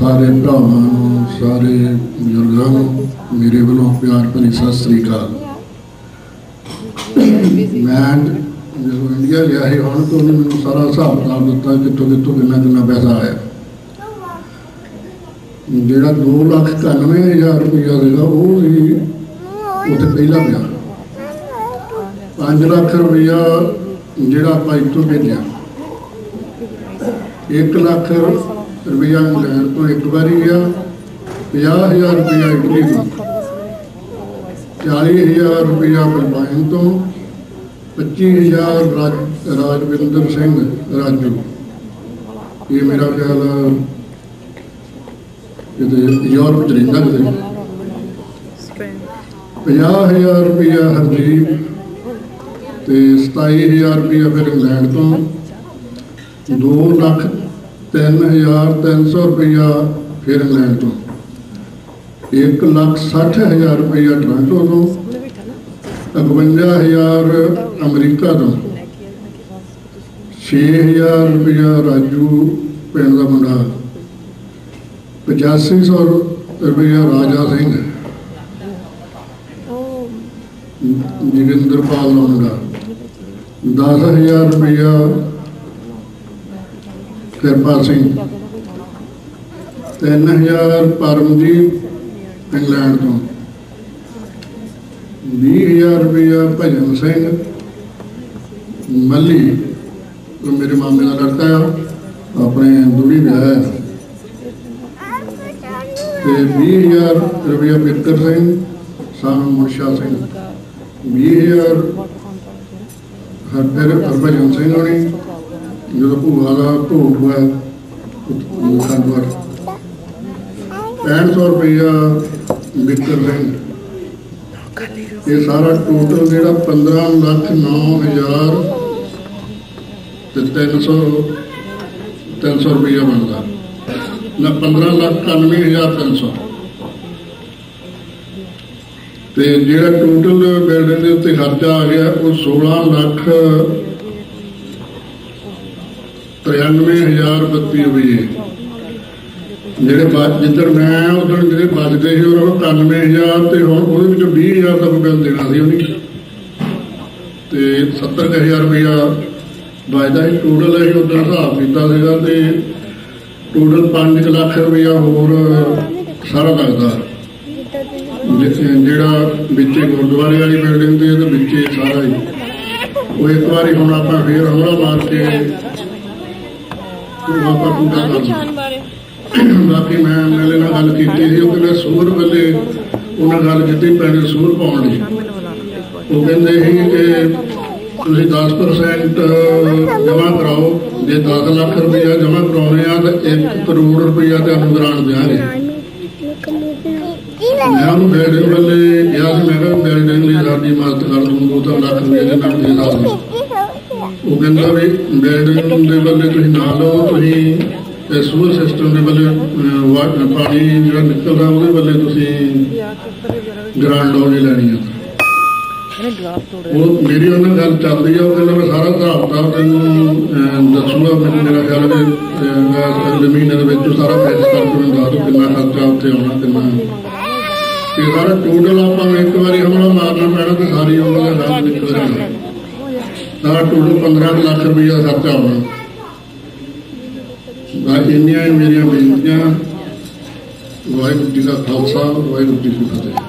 ਸਾਰੇ ਭਰਾਵਾਂ ਨੂੰ, ਸਾਰੇ ਬਜ਼ੁਰਗਾਂ ਨੂੰ, ਮੇਰੇ ਵੱਲੋਂ ਪਿਆਰ ਭਰੀ ਸਤਿ ਸ੍ਰੀ ਅਕਾਲ। ਮੈਂ ਜਦੋਂ ਇੰਡੀਆ ਗਿਆ ਸੀ, ਹੁਣ ਤੋਂ ਉਹਨੇ ਮੈਨੂੰ ਸਾਰਾ ਹਿਸਾਬ ਕਿਤਾਬ ਦਿੱਤਾ ਕਿੱਥੋਂ ਕਿੱਥੋਂ ਕਿੰਨਾ ਕਿੰਨਾ ਪੈਸਾ ਆਇਆ। ਜਿਹੜਾ 2 ਲੱਖ ਹਜ਼ਾਰ ਰੁਪਇਆ ਸੀਗਾ, ਉਹ ਹੀ ਉੱਥੇ ਪਹਿਲਾ ਪਿਆ। 5 ਲੱਖ ਰੁਪਇਆ ਜਿਹੜਾ ਆਪਾਂ ਇੱਥੋਂ ਭੇਜਿਆ। 1 ਲੱਖ ਰੁਪਇਆ ਇੰਗਲੈਂਡ ਤੋਂ ਇੱਕ ਵਾਰੀ ਗਿਆ 50000 ਰੁਪਈਆ ਇਟਲੀ ਤੋਂ 40000 ਰੁਪਈਆ ਫਿਲਪਾਈਨ ਤੋਂ 25000 ਰਾਜ, ਰਾਜਵਿੰਦਰ ਸਿੰਘ ਰਾਜੂ। ਇਹ ਮੇਰਾ ਖਿਆਲ ਆ, ਕਿਤੇ ਯੂਰਪ ਚ ਰਹਿੰਦਾ ਕਿਤੇ। 50000 ਰੁਪਇਆ ਹਰਜੀਤ ਤੇ 27000 ਰੁਪਇਆ ਫਿਰ ਇੰਗਲੈਂਡ ਤੋਂ। 2 ਲੱਖ 3300 ਰੁਪਇਆ ਫਿਰ ਇੰਗਲੈਂਡ ਤੋਂ। 1 ਲੱਖ 60000 ਰੁਪਇਆ ਟੋਰਾਂਟੋ ਤੋਂ 51000 ਅਮਰੀਕਾ ਤੋਂ। 6000 ਰੁਪਇਆ ਰਾਜੂ ਪਿੰਡ ਦਾ ਮੁੰਡਾ। 8500 ਰੁਪਇਆ ਰਾਜਾ ਸਿੰਘ। ਜੋਗਿੰਦਰਪਾਲ ਦਾ ਮੁੰਡਾ। 10000 ਰੁਪਇਆ ਕਿਰਪਾ ਸਿੰਘ। 3000 ਪਰਮਜੀਤ ਇੰਗਲੈਂਡ ਤੋਂ। 20000 ਰੁਪਇਆ ਭਜਨ ਸਿੰਘ। ਮੱਲੀ, ਉਹ ਮੇਰੇ ਮਾਮੇ ਦਾ ਲੜਕਾ ਆ। ਆਪਣੇ ਦੂਰੀ ਵਿਆਹ ਹੈ ਤੇ 20000 ਰੁਪਇਆ ਬਿੱਕਰ ਸਿੰਘ ਸਾਨੂੰ ਮੁਰਸ਼ਾ ਸਿੰਘ। 20000 ਹਰਪਰ ਹਰਭਜਨ ਸਿੰਘ ਹੋਣੀ। ਜਦੋਂ ਭੂਆ ਦਾ ਭੋਗ ਹੋਇਆ ਖੰਡਵਰ 6500 ਰੁਪਇਆ ਬਿੱਕਰ ਸਿੰਘ ਇਹ ਸਾਰਾ ਟੋਟਲ ਜਿਹੜਾ 15 ਲੱਖ 9000 ਤੇ 300 300 ਰੁਪਇਆ ਬਣਦਾ। ਨਾ 15 ਲੱਖ 91300 ਤੇ ਜਿਹੜਾ ਟੋਟਲ ਬਿਲਡਿੰਗ ਦੇ ਉੱਤੇ ਖਰਚਾ ਆ ਗਿਆ, ਉਹ 16 ਲੱਖ 93032 ਰੁਪਏ ਜਿਹੜੇ ਬਾਅਦ ਜਿੱਦਣ ਮੈਂ ਉਦੋਂ ਜਿਹੜੇ ਬਚਦੇ ਸੀ, ਉਹਨਾਂ ਨੂੰ 91000 ਤੇ ਹੁਣ ਉਹਦੇ ਵਿੱਚੋਂ 20000 ਦਾ ਬਿੱਲ ਦੇਣਾ ਸੀ ਉਹਨੇ। ਤੇ 70000 ਰੁਪਇਆ ਬਚਦਾ ਸੀ। ਟੋਟਲ ਅਸੀਂ ਉਦੋਂ ਹਿਸਾਬ ਕੀਤਾ ਸੀਗਾ ਤੇ ਟੋਟਲ 5 ਲੱਖ ਰੁਪਇਆ ਹੋਰ ਸਾਰਾ ਲੱਗਦਾ ਜਿ- ਜਿਹੜਾ ਵਿੱਚੇ ਗੁਰਦੁਆਰੇ ਵਾਲੀ ਬਿਲਡਿੰਗ ਦੇ ਤੇ ਵਿੱਚੇ ਸਾਰਾ ਹੀ। ਉਹ ਇੱਕ ਵਾਰੀ ਹੁਣ ਆਪਾਂ ਫੇਰ ਹਮਲਾ ਮਾਰ ਕੇ ਉਹ ਆਪਾਂ ਪੂਰਾ ਬਾਰੇ ਬਾਕੀ ਮੈਂ ਐਮਐਲਏ ਨਾਲ ਗੱਲ ਕੀਤੀ ਸੀ ਉਹ ਕਹਿੰਦੇ ਸੂਰ ਵੇਲੇ ਉਹਨਾਂ ਗੱਲ ਕੀਤੀ ਪਿੰਡ ਸੂਰ ਪਾਉਣ ਲਈ। ਉਹ ਕਹਿੰਦੇ ਸੀ ਕਿ ਤੁਸੀਂ 10% ਜਮ੍ਹਾਂ ਕਰਾਓ, ਜੇ 10 ਲੱਖ ਰੁਪਇਆ ਜਮ੍ਹਾਂ ਕਰਾਉਣੇ ਆ, ਤਾਂ 1 ਕਰੋੜ ਰੁਪਇਆ ਤੁਹਾਨੂੰ ਗ੍ਰਾਂਟ ਦਿਆਂਗੇ ਮੈਂ ਉਹਨੂੰ ਬਿਲਡਿੰਗ ਵੇਲੇ ਗਿਆ ਸੀ, ਮੈਂ ਕਿਹਾ ਮੇਰੇ ਲਈ ਸਾਡੀ ਮਦਦ ਕਰ ਦੂੰ ਦੋ ਤਾਂ ਲੱਖ ਰੁਪਏ ਦੇ ਨਾਲ ਦੇ ਸਕਦਾ ਉਹ ਕਹਿੰਦਾ ਵੀ ਬਿਲਡਿੰਗ ਦੇ ਵੱਲੇ ਤੁਸੀਂ ਨਾ ਲਓ ਤੁਸੀਂ ਸੂਰ ਸਿਸਟਮ ਦੇ ਵਾ- ਪਾਣੀ ਜਿਹੜਾ ਨਿਕਲਦਾ ਉਹਦੇ ਵੱਲੇ ਤੁਸੀਂ ਲੋਨ ਹੀ ਲੈਣੀ ਆ। ਉਹ ਮੇਰੀ ਉਹਨਾਂ ਨਾਲ ਗੱਲ ਚੱਲਦੀ ਆ ਉਹ ਕਹਿੰਦਾ ਮੈਂ ਸਾਰਾ ਹਿਸਾਬ ਕਿਤਾਬ ਤੈਨੂੰ ਦੱਸੂਗਾ ਮੈਨੂੰ ਮੇਰਾ ਖਿਆਲ ਹੈ ਮੈਂ ਮਹੀਨੇ ਦੇ ਵਿੱਚ ਸਾਰਾ ਫੈਕਸ ਕਰਕੇ ਮੈਨੂੰ ਦੱਸ ਦੂ ਕਿੰਨਾ ਖਰਚਾ ਉੱਥੇ ਆਉਣਾ ਕਿੰਨਾ। ਇਹ ਸਾਰਾ ਟੋਟਲ ਆਪਾਂ ਇੱਕ ਵਾਰੀ ਹਮਲਾ ਮਾਰਨਾ ਪੈਣਾ ਤੇ ਸਾਰੀ ਉਹਨਾਂ ਦਾ ਨਾਮ ਨਿਕਲ ਜਾਣਾ ਸਾਰਾ ਟੋਟਲ 15 ਕੁ ਲੱਖ ਰੁਪਈਆ ਖਰਚਾ ਆਉਣਾ ਬਾਕੀ ਇੰਨੀਆਂ ਹੀ ਮੇਰੀਆਂ ਬੇਨਤੀਆਂ। ਵਾਹਿਗੁਰੂ ਜੀ ਦਾ ਖਾਲਸਾ, ਵਾਹਿਗੁਰੂ ਜੀ ਕੀ ਫਤਿਹ।